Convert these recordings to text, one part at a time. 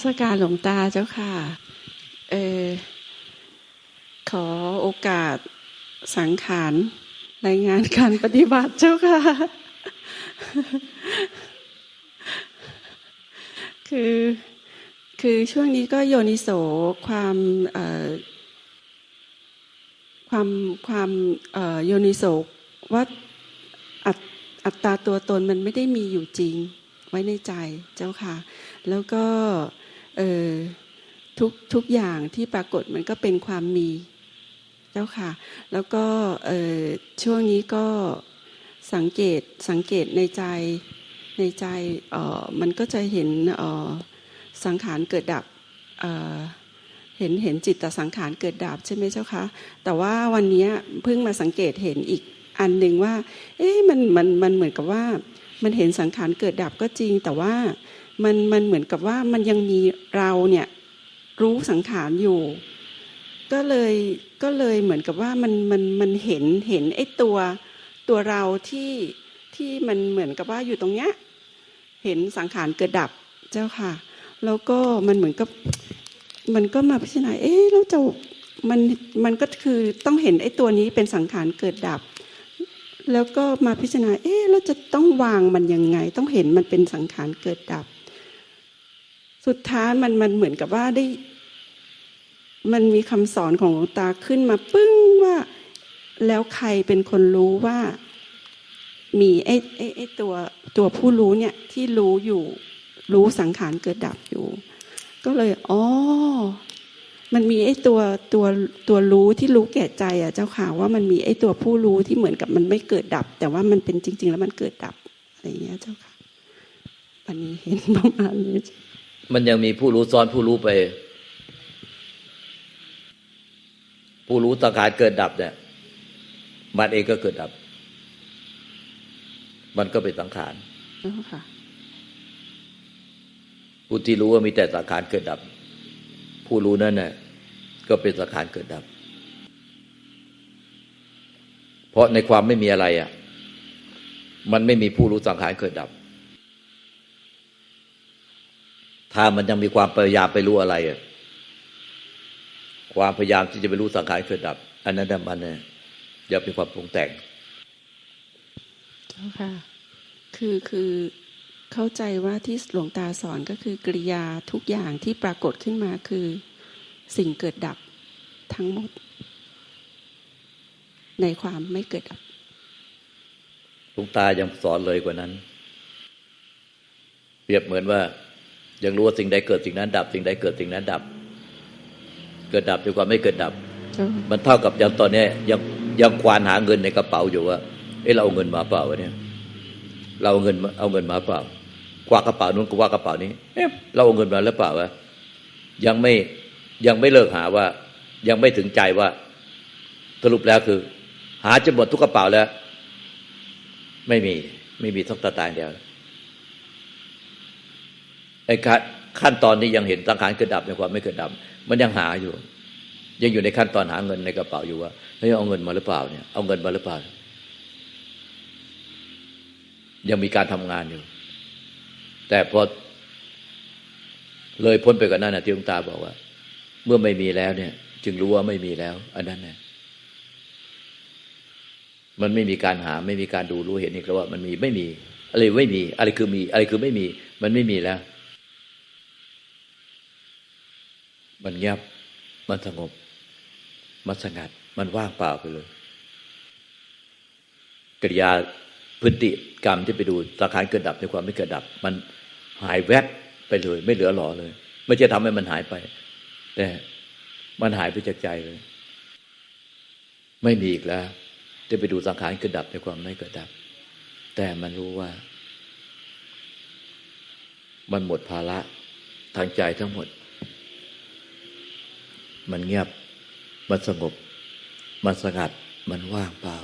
กาบมาสการหลวงตาเจ้าค่ะ เออขอโอกาสสังขารรายงานการปฏิบัติเจ้าค่ะ คือคือช่วงนี้ก็โยนิโสความความความโยนิโสว่าอัอัตตาตัวตนมันไม่ได้มีอยู่จริงไว้ในใจเจ้าค่ะ แล้วก็ ทุกทุกอย่างที่ปรากฏมันก็เป็นความมีเจ้าค่ะ แล้วก็ช่วงนี้ก็สังเกตสังเกตในใจในใจมันก็จะเห็นสังขารเกิดดับเห็นเห็นจิตตสังขารเกิดดับใช่ไหมเจ้าคะแต่ว่าวันนี้เพิ่งมาสังเกตเห็นอีกอันหนึ่งว่า เอ๊ะมันมันมันเหมือนกับว่า มันเห็นสังขารเกิดดับก็จริง แต่ว่า มันมันเหมือนกับว่ามันยังมีเราเนี่ยรู้สังขารอยู่ ก็เลยก็เลยเหมือนกับว่ามันมันมันเห็นเห็นไอ้ตัวตัวเราที่ที่มันเหมือนกับว่าอยู่ตรงเนี้ยเห็นสังขารเกิดดับเจ้าค่ะ แล้วก็มันเหมือนกับมันก็มาพิจารณาเอ๊ะเราจะมันมันก็คือต้องเห็นไอ้ตัวนี้เป็นสังขารเกิดดับ แล้วก็มาพิจารณาเอ๊ะเราจะต้องวางมันยังไง ต้องเห็นมันเป็นสังขารเกิดดับ สุดท้ายมันมันเหมือนกับว่าได้ มันมีคำสอนของหลวงตาขึ้นมาปึ้งว่า แล้วใครเป็นคนรู้ว่า มีไอ้ไอ้ไอ้ตัวตัวผู้รู้เนี่ยที่รู้อยู่รู้สังขารเกิดดับอยู่ ก็เลยอ๋อมันมีไอ้ตัวตัวตัวรู้ที่รู้แก่ใจอะเจ้าค่ะว่ามันมีไอ้ตัวผู้รู้ที่เหมือนกับมันไม่เกิดดับ แต่ว่ามันเป็นจริง ๆ แล้วมันเกิดดับอะไรเงี้ยเจ้าค่ะวันนี้เห็นประมาณนี้ มันยังมีผู้รู้ซ้อนผู้รู้ไป ผู้รู้สังขารเกิดดับเนี่ย มันเองก็เกิดดับ มันก็เป็นสังขารค่ะผู้ที่รู้ว่ามีแต่สังขารเกิดดับ ผู้รู้นั่นน่ะก็เป็นสังขารเกิดดับ เพราะในความไม่มีอะไรอะ มันไม่มีผู้รู้สังขารเกิดดับ ถ้ามันยังมีความพยายามไปรู้อะไรอะความพยายามที่จะไปรู้สังขารเกิดดับ อันนั้นมันเนี่ยอย่าเป็นความปรุงแต่งเจ้าค่ะ คือคือเข้าใจว่าที่หลวงตาสอนก็คือกริยาทุกอย่างที่ปรากฏขึ้นมาคือสิ่งเกิดดับทั้งหมด ในความไม่เกิดดับหลวงตายังสอนเลยกว่านั้น เปรียบเหมือนว่า ยังรู้ว่าสิ่งใดเกิดสิ่งนั้นดับ สิ่งใดเกิดสิ่งนั้นดับ เกิดดับด้วยความไม่เกิดดับ มันเท่ากับยังตอนนี้ยังยังควานหาเงินในกระเป๋าอยู่ว่าเอ้เราเอาเงินมาเปล่าวะเนี่ยเราเอาเงินเอาเงินมาเปล่ากว่ากระเป๋านู้นก็ว่ากระเป๋านี้เอ๊ะเราเอาเงินมาแล้วเปล่าวะยังไม่ยังไม่เลิกหาว่า ยังไม่ถึงใจว่าสรุปแล้วคือ หาจนหมดทุกกระเป๋าแล้ว ไม่มีไม่มีทุกตาตางเดียว ไอ้ขั้นตอนนี้ยังเห็นสังขารเกิดดับในความไม่เกิดดับ มันยังหาอยู่ ยังอยู่ในขั้นตอนหาเงินในกระเป๋าอยู่ว่าเฮ้ยเอาเงินมาหรือเปล่าเนี่ยเอาเงินมาหรือเปล่า ยังมีการทำงานอยู่ แต่พอเลยพ้นไปกว่านั้นนะที่หลวงตาบอกว่า เมื่อไม่มีแล้วเนี่ย จึงรู้ว่าไม่มีแล้ว อันนั้นเนี่ยมันไม่มีการหาไม่มีการดูรู้เห็นอีกแล้วว่า มันมีไม่มี อะไรไม่มี อะไรคือมี อะไรคือไม่มี มันไม่มีแล้ว มันเงียบ มันสงบ มันสงัด มันว่างเปล่าไปเลยกิริยาพฤติกรรมที่ไปดูสังขารเกิดดับในความไม่เกิดดับ มันหายแวบไปเลย ไม่เหลือหล่อเลย ไม่ใช่ทำให้มันหายไป แต่มันหายไปจากใจเลย ไม่มีอีกแล้วจะไปดูสังขารเกิดดับในความไม่เกิดดับ แต่มันรู้ว่า มันหมดภาระทางใจทั้งหมด มันเงียบ มันสงบ มันสงัด มันว่างเปล่า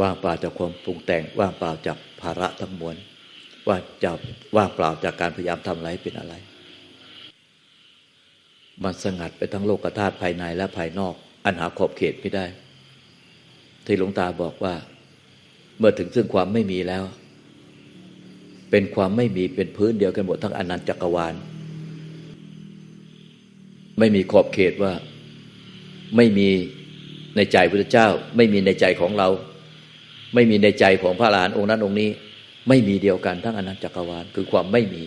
ว่างเปล่าจากความปรุงแต่ง ว่างเปล่าจากภาระทั้งมวล ว่าจะว่างเปล่าจากการพยายามทำอะไรเป็นอะไร มันสงัดไปทั้งโลกธาตุภายในและภายนอก อันหาขอบเขตไม่ได้ ที่หลวงตาบอกว่า เมื่อถึงซึ่งความไม่มีแล้ว เป็นความไม่มีเป็นพื้นเดียวกันหมดทั้งอนันตจักรวาล ไม่มีขอบเขตว่า ไม่มีในใจพระเจ้า ไม่มีในใจของเรา ไม่มีในใจของพระหลานองค์นั้นองค์นี้ ไม่มีเดียวกันทั้งอนันตจักรวาลคือความไม่มี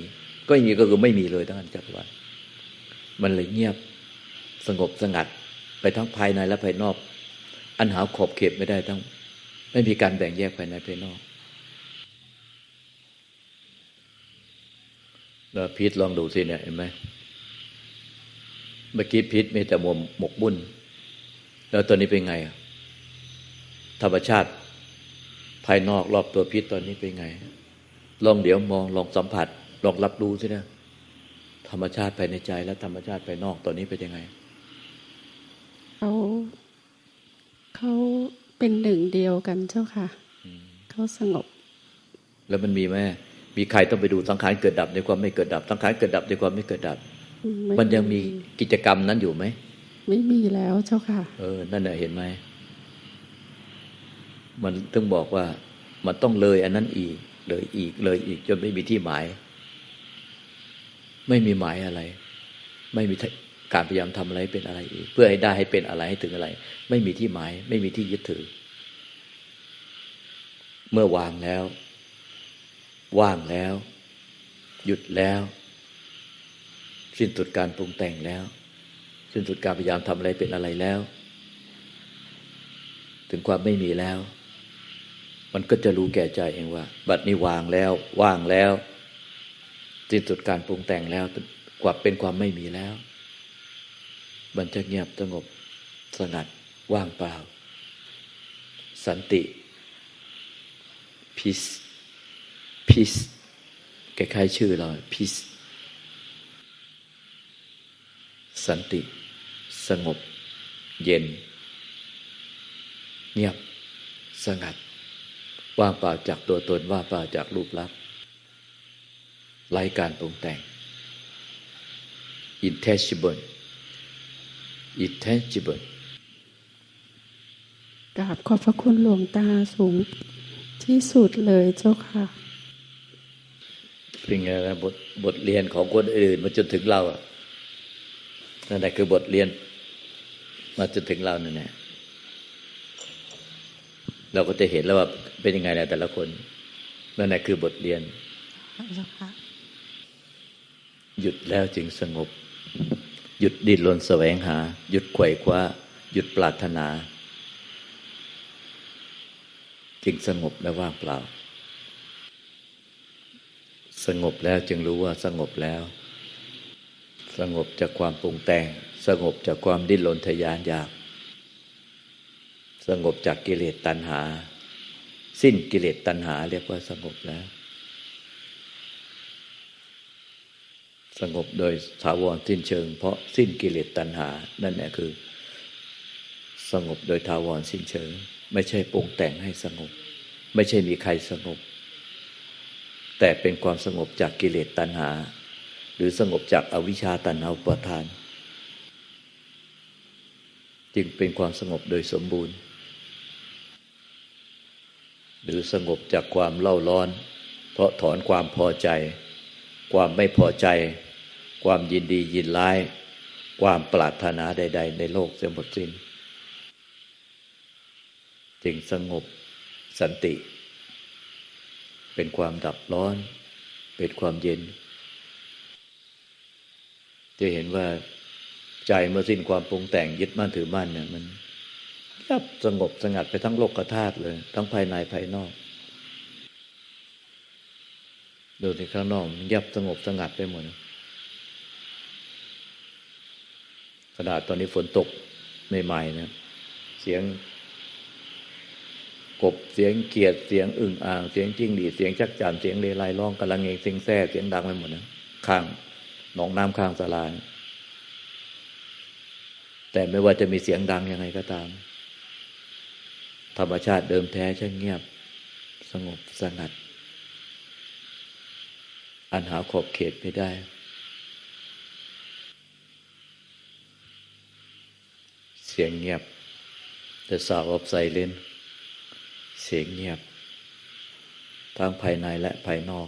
ก็อย่างนี้ก็คือไม่มีเลยทั้งอนันตจักรวาลมันเลยเงียบสงบสงัด ไปทั้งภายในและภายนอก อันหาขอบเขตไม่ได้ทั้ง ไม่มีการแบ่งแยกภายในภายนอกแล้วพีทลองดูสิเนี่ยเห็นไหม เมื่อกี้พีทมีแต่หมหมกบุญแล้วตอนนี้เป็นไง ธรรมชาติ ภายนอกรอบตัวพีทตอนนี้เป็นไง ลองเดี๋ยวมองลองสัมผัส ลองรับรู้สินะธรรมชาติภายในใจ และธรรมชาติภายนอกตอนนี้เป็นยังไงเขาเขาเป็นหนึ่งเดียวกันเจ้าค่ะเขาสงบ แล้วมันมีไหมมีใครต้องไปดูสังขารเกิดดับในความไม่เกิดดับสังขารเกิดดับในความไม่เกิดดับ มันยังมีกิจกรรมนั้นอยู่ไหม ไม่มีแล้วเจ้าค่ะ เออ นั่นแหละเห็นไหม มันต้องบอกว่า มันต้องเลยอันนั้นอีก เลยอีก เลยอีก จนไม่มีที่หมาย ไม่มีหมายอะไร ไม่มีการพยายามทำอะไรเป็นอะไรอีก เพื่อให้ได้ให้เป็นอะไรให้ถึงอะไร ไม่มีที่หมาย ไม่มีที่ยึดถือ เมื่อวางแล้ว ว่างแล้ว หยุดแล้ว สิ้นสุดการปรุงแต่งแล้ว สิ้นสุดการพยายามทำอะไรเป็นอะไรแล้ว ถึงความไม่มีแล้ว มันก็จะรู้แก่ใจเองว่า บัดนี้วางแล้ว ว่างแล้ว สิ้นสุดการปรุงแต่งแล้วกว่าเป็นความไม่มีแล้ว มันจะเงียบสงบสงัดว่างเปล่า สันติ peace peace คล้ายๆชื่อเรา peace สันติ สงบ เย็น เงียบ สงัด ว่างเปล่าจากตัวตน ว่างเปล่าจากรูปลักษณ์ไร้การปรุงแต่ง intangible intangible กราบขอบพระคุณหลวงตาสูงที่สุดเลยเจ้าค่ะเป็นไงนะบทบทเรียนของคนอื่นมาจนถึงเราอะ นั่นแหละคือบทเรียน มาจนถึงเรานั่นแหละเราก็จะเห็นแล้วว่าเป็นยังไงนะแต่ละคนนั่นแหละคือบทเรียนหยุดแล้วจึงสงบ หยุดดิ้นรนแสวงหา หยุดไขว่คว้า หยุดปรารถนา จึงสงบและว่างเปล่า สงบแล้วจึงรู้ว่าสงบแล้ว สงบจากความปรุงแต่ง สงบจากความดิ้นรนทยานอยาก สงบจากกิเลสตัณหา สิ้นกิเลสตัณหา เรียกว่าสงบแล้ว สงบโดยถาวรสิ้นเชิง เพราะสิ้นกิเลสตัณหา นั่นแหละคือ สงบโดยถาวรสิ้นเชิง ไม่ใช่ปรุงแต่งให้สงบ ไม่ใช่มีใครสงบ แต่เป็นความสงบจากกิเลสตัณหา หรือสงบจากอวิชชาตัณหาอุปทาน จึงเป็นความสงบโดยสมบูรณ์ หรือสงบจากความเล่าร้อน เพราะถอนความพอใจ ความไม่พอใจ ความยินดียินร้าย ความปรารถนาใด ๆ ในโลกเสียหมดสิ้น จึงสงบสันติ เป็นความดับร้อน เป็นความเย็น จะเห็นว่าใจเมื่อสิ้นความปรุงแต่งยึดมั่นถือมั่นเนี่ยมันยับสงบสงัดไปทั้งโลกธาตุเลย ทั้งภายในภายนอกดูที่ข้างนอกยับสงบสงัดไปหมดขนาดตอนนี้ฝนตกใหม่ๆนะเสียง กบเสียงเกียดเสียงอึ่งอ่างเสียงจิ้งหรีดเสียงชักจันเสียงเลไลร้องกำลังเองเสียงแซ่เสียงดังไปหมดนะข้าง หนองน้ำข้างสลายแต่ไม่ว่าจะมีเสียงดังยังไงก็ตาม ธรรมชาติเดิมแท้ช่างเงียบ สงบสงัด อันหาขอบเขตไม่ได้ เสียงเงียบ The sound of silence เสียงเงียบ ทั้งภายในและภายนอก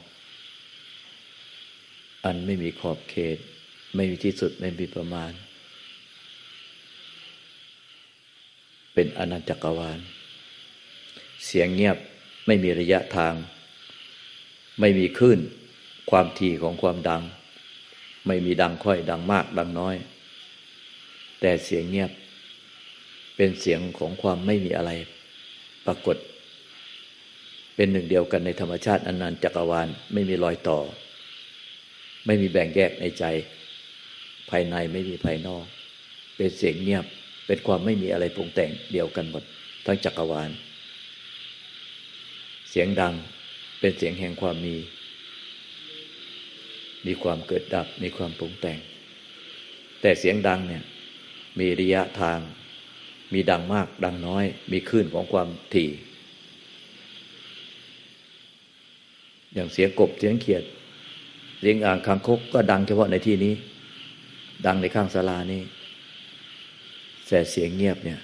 อันไม่มีขอบเขต ไม่มีที่สุดไม่มีประมาณ เป็นอนันตจักรวาล เสียงเงียบไม่มีระยะทาง ไม่มีคลื่น ความถี่ของความดัง ไม่มีดังค่อยดังมากดังน้อย แต่เสียงเงียบ เป็นเสียงของความไม่มีอะไรปรากฏ เป็นหนึ่งเดียวกันในธรรมชาติอนันตจักรวาลไม่มีรอยต่อ ไม่มีแบ่งแยกในใจ ภายในไม่มีภายนอก เป็นเสียงเงียบ เป็นความไม่มีอะไรปรุงแต่งเดียวกันหมด ทั้งจักรวาล เสียงดังเป็นเสียงแห่งความมี มีความเกิดดับ มีความปรุงแต่ง แต่เสียงดังเนี่ย มีระยะทาง มีดังมาก ดังน้อย มีคลื่นของความถี่ อย่างเสียงกบเสียงเขียด เสียงอ่างคางคกก็ดังเฉพาะในที่นี้ ดังในข้างศาลานี้แต่เสียงเงียบเนี่ย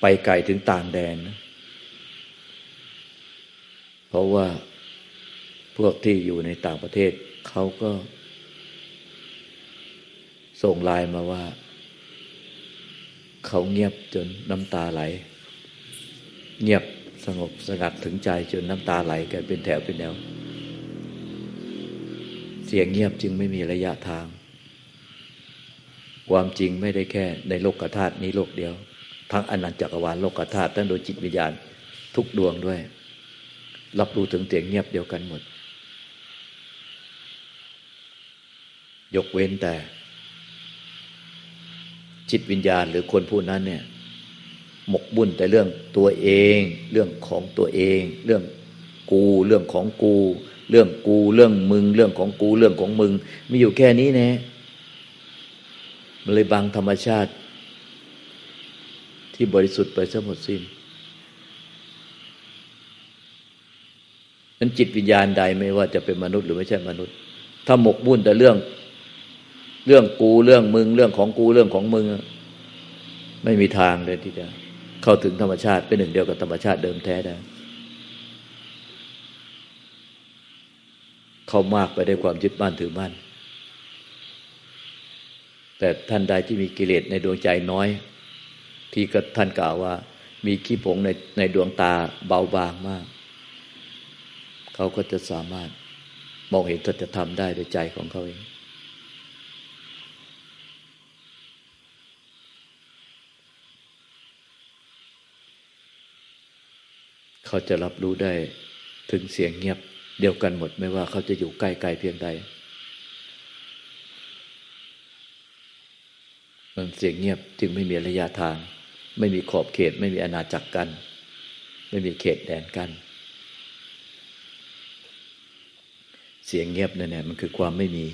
ไปไกลถึงต่างแดนนะเพราะว่าพวกที่อยู่ในต่างประเทศเขาก็ ส่งไลน์มาว่า เขาเงียบจนน้ำตาไหล เงียบสงบสงัดถึงใจจนน้ำตาไหลกันเป็นแถวเป็นแนว เสียงเงียบจึงไม่มีระยะทาง ความจริงไม่ได้แค่ในโลกธาตุนี้โลกเดียว ทั้งอนันตจักรวาลโลกธาตุทั้งโดยจิตวิญญาณทุกดวงด้วย รับรู้ถึงเสียงเงียบเดียวกันหมด ยกเว้นแต่ จิตวิญญาณหรือคนผู้นั้นเนี่ยหมกบุ่นแต่เรื่องตัวเอง เรื่องของตัวเอง เรื่องกู เรื่องของกู เรื่องกูเรื่องมึง เรื่องของกูเรื่องของมึง มีอยู่แค่นี้แนะมันเลยบังธรรมชาติ ที่บริสุทธิ์ไปซะหมดสิ้นนั้นจิตวิญญาณใดไม่ว่าจะเป็นมนุษย์หรือไม่ใช่มนุษย์ ถ้าหมกบุ่นแต่เรื่อง เรื่องกูเรื่องมึง เรื่องของกูเรื่องของมึง ไม่มีทางเลยที่จะเข้าถึงธรรมชาติเป็นหนึ่งเดียวกับธรรมชาติเดิมแท้ได้ เข้ามากไปได้วยความยึดมั่นถือมั่น แต่ท่านใดที่มีกิเลสในดวงใจน้อย ที่ก็ท่านกล่าวว่า มีขี้ผงในในดวงตาเบาบางมาก เขาก็จะสามารถมองเห็นสัจธรรมได้ด้วยใจของเขาเองเขาจะรับรู้ได้ถึงเสียงเงียบ เดียวกันหมดไม่ว่าเขาจะอยู่ใกล้ๆเพียงใดมันเสียงเงียบจึงไม่มีระยะทาง ไม่มีขอบเขต ไม่มีอาณาจักรกัน ไม่มีเขตแดนกัน เสียงเงียบนั่นแหละมันคือความไม่มี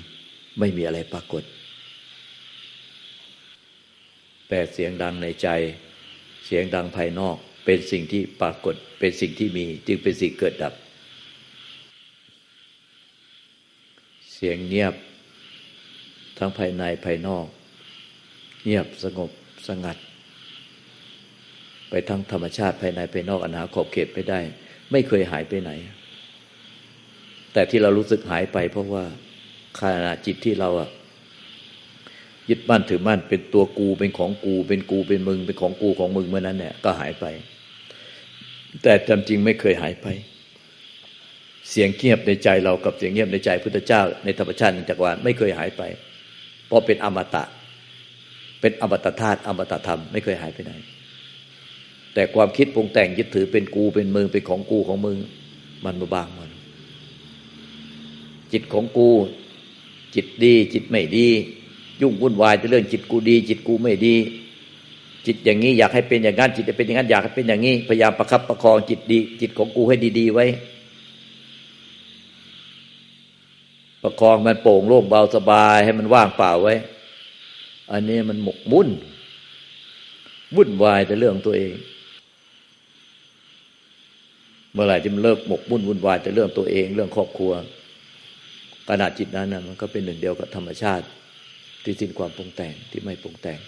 ไม่มีอะไรปรากฏ แต่เสียงดังในใจ เสียงดังภายนอกเป็นสิ่งที่ปรากฏ เป็นสิ่งที่มี จึงเป็นสิ่งเกิดดับ เสียงเงียบ ทั้งภายในภายนอก เงียบสงบสงัด ไปทั้งธรรมชาติภายในภายนอกอนาขอบเขตไปได้ ไม่เคยหายไปไหน แต่ที่เรารู้สึกหายไป เพราะว่าขณะจิตที่เราอะยึดมั่นถือมั่นเป็นตัวกูเป็นของกู เป็นกูเป็นมึง เป็นของกูของมึงเมื่อนั้นเนี่ยก็หายไป แต่จำจริงไม่เคยหายไป เสียงเงียบในใจเรากับเสียงเงียบในใจพุทธเจ้า ในธรรมชาติจักรวาลไม่เคยหายไป เพราะเป็นอมตะ เป็นอมตะธาตุอมตะธรรมไม่เคยหายไปไหน แต่ความคิดปรุงแต่งยึดถือเป็นกูเป็นมึงเป็นของกูของมึง มันมาบางมัน จิตของกู จิตดี จิตไม่ดี ยุ่งวุ่นวายแต่เรื่องจิตกูดี จิตกูไม่ดี จิตอย่างนี้อยากให้เป็นอย่างนั้นจิตจะเป็นอย่างนั้นอยากให้เป็นอย่างนี้พยายามประคับประคองจิตดี จิตของกูให้ดี ๆ ไว้ ประคองมันโปร่งโล่งเบาสบายให้มันว่างเปล่าไว้ อันนี้มันหมกมุ่นวุ่นวายแต่เรื่องตัวเอง เมื่อไหร่ที่มันเลิกหมกมุ่นวุ่นวายแต่เรื่องตัวเอง เรื่องครอบครัวขณะจิตนั้นนะมันก็เป็นหนึ่งเดียวกับธรรมชาติ ที่สิ้นความปรุงแต่งที่ไม่ปรุงแต่ง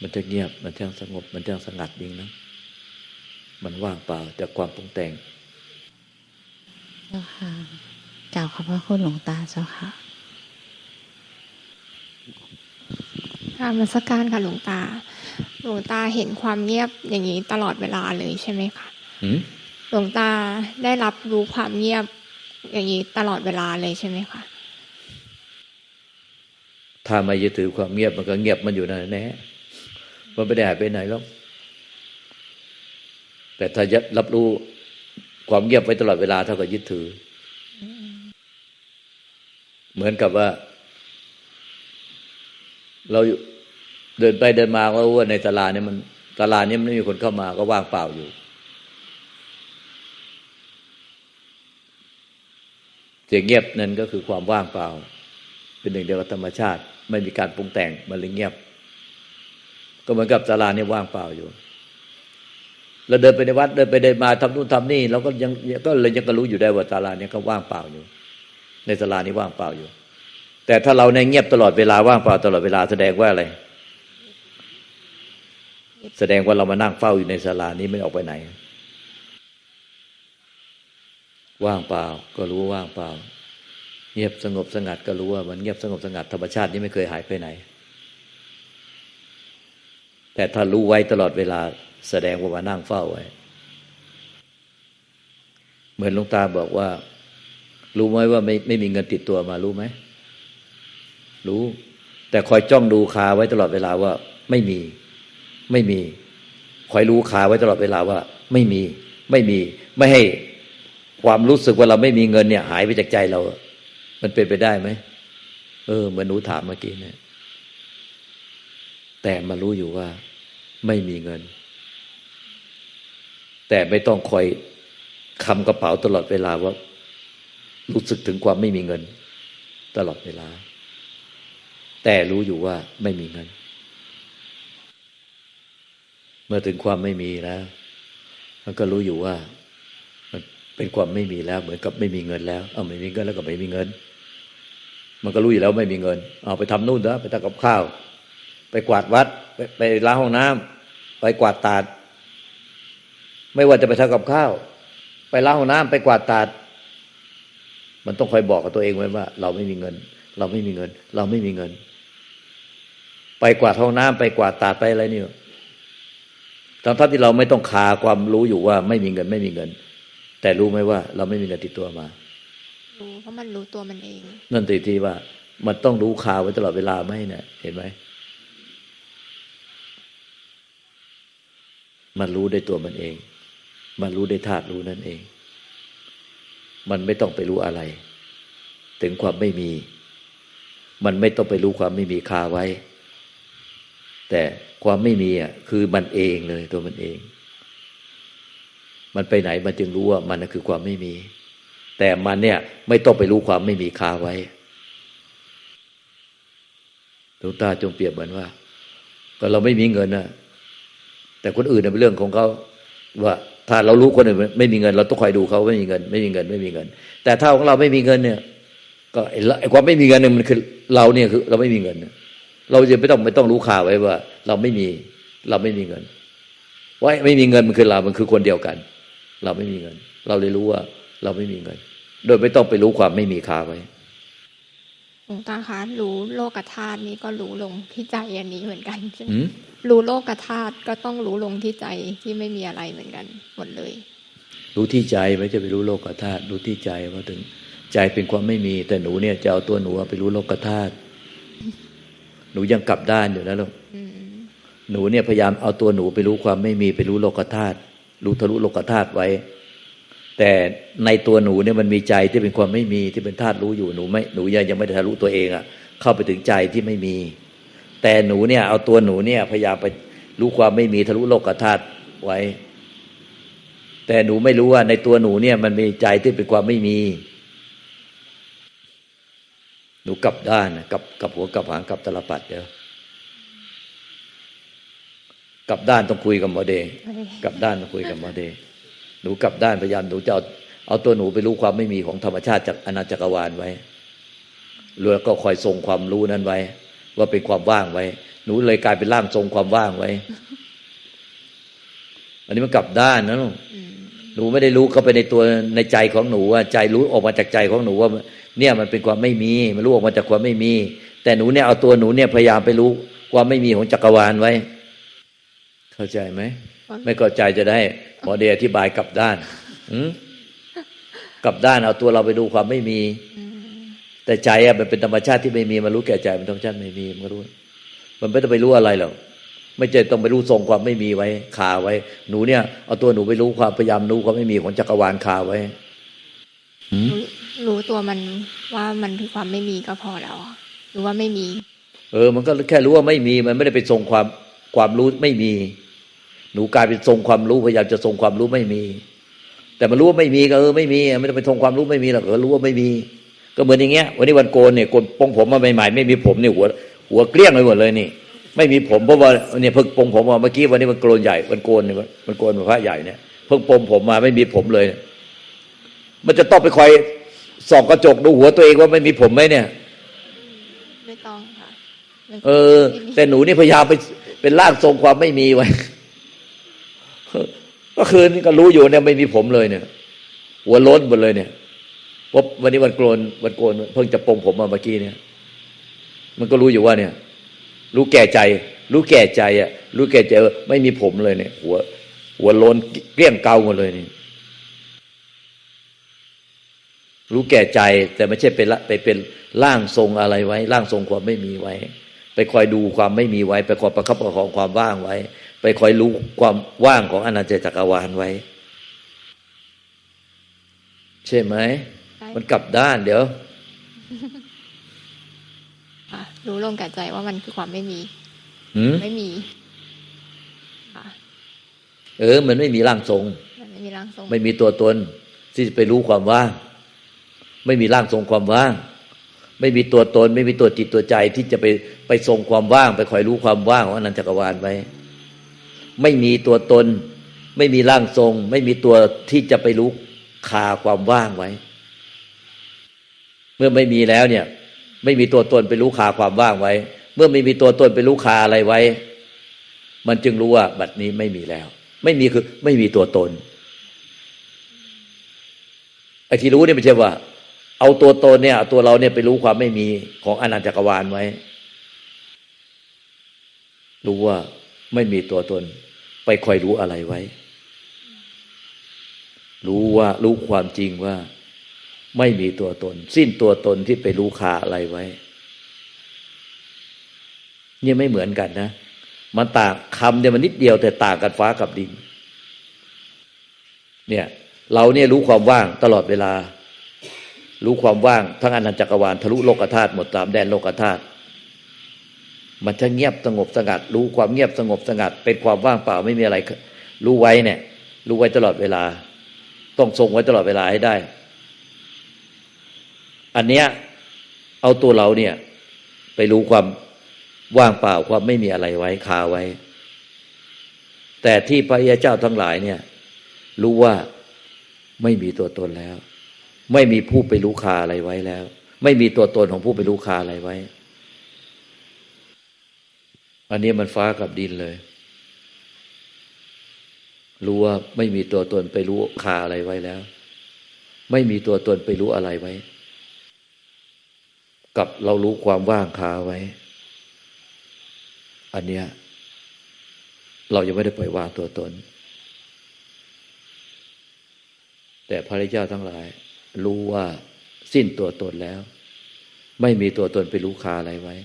มันจะเงียบมันจะสงบ มันจะสงัดจริงนะมันว่างเปล่าจากความปรุงแต่ง เจ้าค่ะ กล่าวขอบพระคุณหลวงตาเจ้าค่ะกรารมาสกการค่ะหลวงตา หลวงตาเห็นความเงียบอย่างนี้ตลอดเวลาเลยใช่ไหมคะหืมหลวงตาได้รับรู้ความเงียบอย่างนี้ตลอดเวลาเลยใช่ไหมคะถ้าไม่ยึดถือความเงียบมันก็เงียบมันอยู่นั่นแน่มันไม่ได้หายไปไหนหรอกแต่ถ้ายัดรับรู้ความเงียบไว้ตลอดเวลาเท่ากับยึดถืออ เหมือนกับว่า เราเดินไปเดินมาก็รู้ว่าในตลาดเนี่ยมันตลาดนี้มันไม่มีคนเข้ามาก็ว่างเปล่าอยู่ เสียงเงียบนั่นก็คือความว่างเปล่า เป็นหนึ่งเดียวกับธรรมชาติ ไม่มีการปรุงแต่งมันเลยเงียบ ก็เหมือนกับศาลาเนี่ยว่างเปล่าอยู่เราเดินไปในวัดเดินไปเดินมาทำนู่นทำนี่เราก็ยังก็เลยยังก็รู้อยู่ได้ว่าศาลาเนี่ยก็ว่างเปล่าอยู่ ในศาลานี้ว่างเปล่าอยู่ แต่ถ้าเราในเงียบตลอดเวลาว่างเปล่าตลอดเวลาแสดงว่าอะไร แสดงว่าเรามานั่งเฝ้าอยู่ในศาลานี้ไม่ออกไปไหน ว่างเปล่า ก็รู้ว่าว่างเปล่า เงียบสงบสงัดก็รู้ว่ามันเงียบสงบสงัดธรรมชาตินี้ไม่เคยหายไปไหน แต่ถ้ารู้ไว้ตลอดเวลา แสดงว่ามานั่งเฝ้าไว้ เหมือนหลวงตาบอกว่า รู้ไหมว่าไม่ไม่มีเงินติดตัวมารู้ไหมรู้ แต่คอยจ้องดูคาไว้ตลอดเวลาว่า ไม่มี ไม่มี คอยรู้คาไว้ตลอดเวลาว่า ไม่มี ไม่มี ไม่ให้ความรู้สึกว่าเราไม่มีเงินเนี่ย หายไปจากใจเรา มันเป็นไปได้ไหมเออเหมือนหนูถามเมื่อกี้เนี่ย แต่มารู้อยู่ว่า ไม่มีเงิน แต่ไม่ต้องคอยคำกระเป๋าตลอดเวลาว่า รู้สึกถึงความไม่มีเงิน ตลอดเวลา แต่รู้อยู่ว่าไม่มีเงิน เมื่อถึงความไม่มีแล้ว มันก็รู้อยู่ว่า มันเป็นความไม่มีแล้ว เหมือนกับไม่มีเงินแล้ว เอาไม่มีเงินแล้วก็ไม่มีเงิน มันก็รู้อยู่แล้วไม่มีเงิน เอาไปทำนู่นนะไปทำกับข้าว ไปกวาดวัด ไปไปล้างห้องน้ำไปกวาดตาด ไม่ว่าจะไปทำกับข้าว ไปล้างห้องน้ำไปกวาดตาด มันต้องคอยบอกกับตัวเองไว้ว่า เราไม่มีเงิน เราไม่มีเงิน เราไม่มีเงิน ไปกวาดห้องน้ำไปกวาดตาดไปอะไรนี่ทั้งท่าที่เราไม่ต้องคาความรู้อยู่ว่า ไม่มีเงินไม่มีเงิน แต่รู้ไหมว่า เราไม่มีเงินติดตัวมา รู้เพราะมันรู้ตัวมันเอง นั่นตีที่ว่า มันต้องรู้คาไว้ตลอดเวลาไหมเนี่ยเห็นไหมมันรู้ได้ตัวมันเอง มันรู้ได้ธาตุรู้นั่นเอง มันไม่ต้องไปรู้อะไร ถึงความไม่มี มันไม่ต้องไปรู้ความไม่มีคาไว้ แต่ความไม่มีอะคือมันเองเลยตัวมันเอง มันไปไหนมันจึงรู้ว่ามันคือความไม่มี แต่มันเนี่ยไม่ต้องไปรู้ความไม่มีคาไว้หลวงตาจงเปรียบเหมือนว่า ก็เราไม่มีเงินนะแต่คนอื่นเป็นเรื่องของเขาว่า ถ้าเรารู้คนอื่นไม่มีเงิน เราต้องคอยดูเขาไม่มีเงิน ไม่มีเงิน ไม่มีเงิน แต่ถ้าของเราไม่มีเงินเนี่ย ก็ไอ้ความไม่มีเงินเนี่ยมันคือเราเนี่ยคือ เราไม่มีเงิน เราจะไม่ต้องไม่ต้องรู้ข่าวไว้ว่า เราไม่มีเราไม่มีเงินว่าไม่มีเงินมันคือเรา มันคือคนเดียวกัน เราไม่มีเงิน เราเลยรู้ว่า เราไม่มีเงิน โดยไม่ต้องไปรู้ความไม่มีค่าไว้ หลวงตาคะรู้โลกธาตุนี้ก็รู้ลงที่ใจอันนี้เหมือนกันใช่ไหมหืมรู้โลกธาตุก็ต้องรู้ลงที่ใจที่ไม่มีอะไรเหมือนกันหมดเลย รู้ที่ใจไม่จะไปรู้โลกธาตุรู้ที่ใจว่าถึงใจเป็นความไม่มี แต่หนูเนี่ยจะเอาตัวหนูไปรู้โลกธาตุหนูยังกลับด้านอยู่นะลูกอืมหนูเนี่ยพยายามเอาตัวหนูไปรู้ความไม่มีไปรู้โลกธาตุรู้ทะลุโลกธาตุไว้ แต่ในตัวหนูเนี่ยมันมีใจที่เป็นความไม่มีที่เป็นธาตุรู้อยู่หนูไม่หนูยังยังไม่ได้ทะลุตัวเองอะเข้าไปถึงใจที่ไม่มี แต่หนูเนี่ย เอาตัวหนูเนี่ยพยายามไปรู้ความไม่มีทะลุโลกธาตุไว้ แต่หนูไม่รู้ว่าในตัวหนูเนี่ย มันมีใจที่เป็นความไม่มี หนูกลับด้านกลับกลับหัวกลับหางกลับตลปัดเดี๋ยวกลับด้านต้องคุยกับหมอเดกลับด้านต้องคุยกับหมอเด หนูกลับด้านพยายามหนูจะเอาเอาตัวหนูไปรู้ความไม่มีของธรรมชาติจากอนาจักรวาลไว้แล้วก็คอยทรงความรู้นั้นไว้ ว่าเป็นความว่างไว้ หนูเลยกลายเป็นร่างทรงความว่างไว้ อันนี้มันกลับด้านนะลูกอืมหหนูไม่ได้รู้เข้าไปในตัวในใจของหนูว่าใจรู้ออกมาจากใจของหนูว่า เนี่ยมันเป็นความไม่มี มันรู้ออกมาจากความไม่มี แต่หนูเนี่ยเอาตัวหนูเนี่ยพยายามไปรู้ความไม่มีของจักรวาลไว้ เข้าใจไหม ไม่เข้าใจจะได้หมอเดชอธิบายกลับด้านอืมกลับด้านเอาตัวเราไปดูความไม่มี แต่ใจอะมันเป็นธรรมชาติที่ไม่มีมันรู้แก่ใจมันธรรมชาติไม่มีมันก็รู้ มันไม่ต้องไปรู้อะไรหรอกไม่ใช่ต้องไปรู้ทรงความไม่มีไว้คาไว้ หนูเนี่ยเอาตัวหนูไปรู้ความพยายามรู้ความไม่มีของจักรวาลคาไว้รู้รู้ตัวมันว่ามันคือความไม่มีก็พอแล้วอะรู้ว่าไม่มี เออ มันก็แค่รู้ว่าไม่มีมันไม่ได้ไปทรงความความรู้ไม่มี หนูกลายเป็นทรงความรู้พยายามจะทรงความรู้ไม่มี แต่มันรู้ว่าไม่มีก็เออไม่มีไม่ได้ไปทรงความรู้ไม่มีหรอกเออรู้ว่าไม่มี ก็เหมือนอย่างเงี้ย วันนี้วันโกนเนี่ยโกนปองผมมาใหม่ๆไม่มีผมเนี่ยหัว หัวเกลี้ยงไปหมดเลยนี่ ไม่มีผมเพราะว่าเนี่ยเพิ่งปองผมมาเมื่อกี้วันนี้มันโกนใหญ่วันโกนเนี่ยมันโกนพระใหญ่เนี่ยเพิ่งปองผมมาไม่มีผมเลย มันจะต้องไปคอยส่องกระจกดูหัวตัวเองว่าไม่มีผมไหมเนี่ยไม่ต้องค่ะไม่เออ แต่หนูนี่พยายามไปเป็นร่างทรงความไม่มีไว้ ก็คืนนี้ก็รู้อยู่เนี่ยไม่มีผมเลยเนี่ย หัวล้นหมดเลยเนี่ยพบวันนี้วันโกนวันโกนเพิ่งจะปรงผมมาเมื่อกี้เนี่ย มันก็รู้อยู่ว่าเนี่ย รู้แก่ใจ รู้แก่ใจอะ รู้แก่ใจไม่มีผมเลยเนี่ย หัว หัวโล้นเกลี้ยงเกาหมดเลยนี่รู้แก่ใจแต่ไม่ใช่เป็นละไปเป็นร่างทรงอะไรไว้ร่างทรงความไม่มีไว้ ไปคอยดูความไม่มีไว้ ไปคอยประคับประคองความว่างไว้ ไปคอยรู้ความว่างของอนันตจักรวาลไว้ ใช่ไหมได้มันกลับด้านเดี๋ยวค่ะรู้ลงแก่ใจว่ามันคือความไม่มีหืมไม่มีค่ะเออ มันไม่มีร่างทรงมันไม่มีร่างทรง ไม่มีตัวตน ที่จะไปรู้ความว่าง ไม่มีร่างทรงความว่าง ไม่มีตัวตน ไม่มีตัวจิตตัวใจที่จะไปไปทรงความว่าง ไปคอยรู้ความว่างของอนันตจักรวาลไว้ ไม่มีตัวตน ไม่มีร่างทรง ไม่มีตัวที่จะไปรู้คาความว่างไว้ เมื่อไม่มีแล้วเนี่ย ไม่มีตัวตนไปรู้คาความว่างไว้ เมื่อไม่มีตัวตนไปรู้คาอะไรไว้ มันจึงรู้ว่า บัดนี้ไม่มีแล้ว ไม่มีคือ ไม่มีตัวตนไอ้ที่รู้เนี่ยไม่ใช่ว่า เอาตัวตนเนี่ยตัวเราเนี่ยไปรู้ความไม่มีของอนันตจักรวาลไว้ รู้ว่าไม่มีตัวตน ไปคอยรู้อะไรไว้ รู้ว่ารู้ความจริงว่า ไม่มีตัวตน สิ้นตัวตนที่ไปรู้คาอะไรไว้ เนี่ยไม่เหมือนกันนะ มันต่างคำเนี่ยมันนิดเดียวแต่ต่างกันฟ้ากับดิน เนี่ย เราเนี่ยรู้ความว่างตลอดเวลา รู้ความว่างทั้งอนันตจักรวาลทะลุโลกธาตุหมดตามแดนโลกธาตุ มันจะเงียบสงบสงัด รู้ความเงียบสงบสงัด เป็นความว่างเปล่าไม่มีอะไร รู้ไว้เนี่ย รู้ไว้ตลอดเวลา ต้องทรงไว้ตลอดเวลาให้ได้ อันเนี้ยเอาตัวเราเนี่ย ไปรู้ความว่างเปล่าความไม่มีอะไรไว้คาไว้ แต่ที่พระยาเจ้าทั้งหลายเนี่ย รู้ว่าไม่มีตัวตนแล้ว ไม่มีผู้ไปรู้คาอะไรไว้แล้ว ไม่มีตัวตนของผู้ไปรู้คาอะไรไว้ อันนี้มันฟ้ากับดินเลย รู้ว่าไม่มีตัวตนไปรู้คาอะไรไว้แล้ว ไม่มีตัวตนไปรู้อะไรไว้ กับเรารู้ความว่างคาไว้ อันเนี้ย เรายังไม่ได้ปล่อยวางตัวตน แต่พระริเจ้าทั้งหลาย รู้ว่าสิ้นตัวตนแล้ว ไม่มีตัวตนไปรู้คาอะไรไว้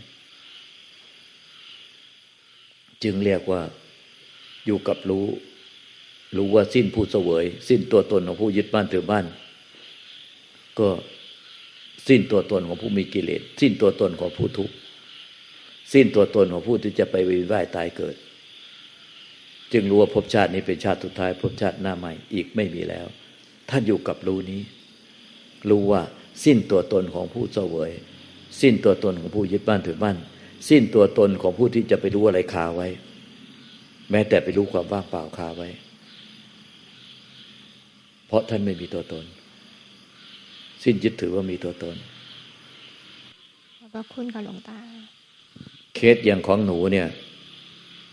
จึงเรียกว่าอยู่กับรู้ รู้ว่าสิ้นผู้เสวย สิ้นตัวตนของผู้ยึดบ้านถือบ้าน ก็สิ้นตัวตนของผู้มีกิเลส สิ้นตัวตนของผู้ทุกข์สิ้นตัวตนของผู้ที่จะไปวิว่ายตายเกิด จึงรู้ว่าภพชาตินี้เป็นชาติสุดท้ายภพชาติหน้าใหม่อีกไม่มีแล้ว ท่านอยู่กับรู้นี้ รู้ว่าสิ้นตัวตนของผู้เสวย สิ้นตัวตนของผู้ยึดบ้านถือบ้าน สิ้นตัวตนของผู้ที่จะไปรู้อะไรคาไว้ แม้แต่ไปรู้ความว่างเปล่าคาไว้ เพราะท่านไม่มีตัวตน สิ้นยึดถือว่ามีตัวตนขอบพระคุณค่ะหลวงตา เคสอย่างของหนูเนี่ย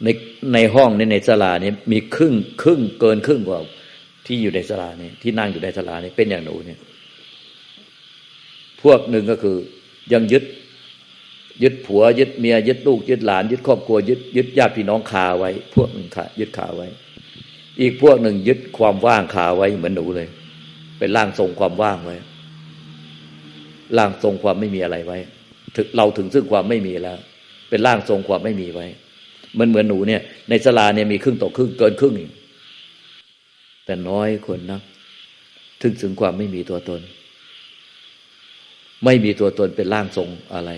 ในในห้องในในศาลาเนี่ยมีครึ่งครึ่งเกินครึ่งกว่าที่อยู่ในศาลาเนี่ยที่นั่งอยู่ในศาลาเนี่ยเป็นอย่างหนูเนี่ย พวกหนึ่งก็คือยังยึด ยึดผัว ยึดเมีย ยึดลูก ยึดหลาน ยึดครอบครัว ยึดยึดญาติพี่น้องคาไว้ พวกหนึ่งขายึดขาไว้ อีกพวกหนึ่งยึดความว่างคาไว้เหมือนหนูเลย เป็นร่างทรงความว่างไว้ร่างทรงความไม่มีอะไรไว้ถึงเราถึงซึ่งความไม่มีแล้ว เป็นร่างทรงความไม่มีไว้ มันเหมือนหนูเนี่ย ในสลาเนี่ยมีครึ่งต่อครึ่งเกินครึ่งอีกแต่น้อยคนนะถึงถึงความไม่มีตัวตน ไม่มีตัวตนเป็นร่างทรงอะไร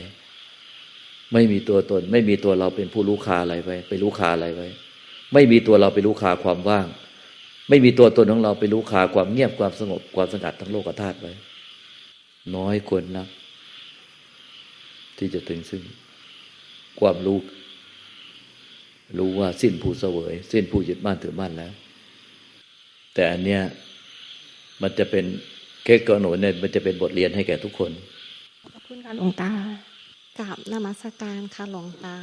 ไม่มีตัวตน ไม่มีตัวเราเป็นผู้รู้คาอะไรไว้ไปรู้คาอะไรไว้ ไม่มีตัวเราไปรู้คาความว่าง ไม่มีตัวตนของเราไปรู้คาความเงียบความสงบความสงัดทั้งโลกธาตุไว้ น้อยคนนะที่จะถึงซึ่ง ความรู้รู้ว่าสิ้นผู้เสวย สิ้นผู้ยึดมั่นถือมั่นแล้ว แต่อันเนี้ยมันจะเป็นเค้กกระหนูเนี่ยมันจะเป็นบทเรียนให้แก่ทุกคน ขอบคุณค่ะหลวงตา กับนมัสการค่ะหลวงตา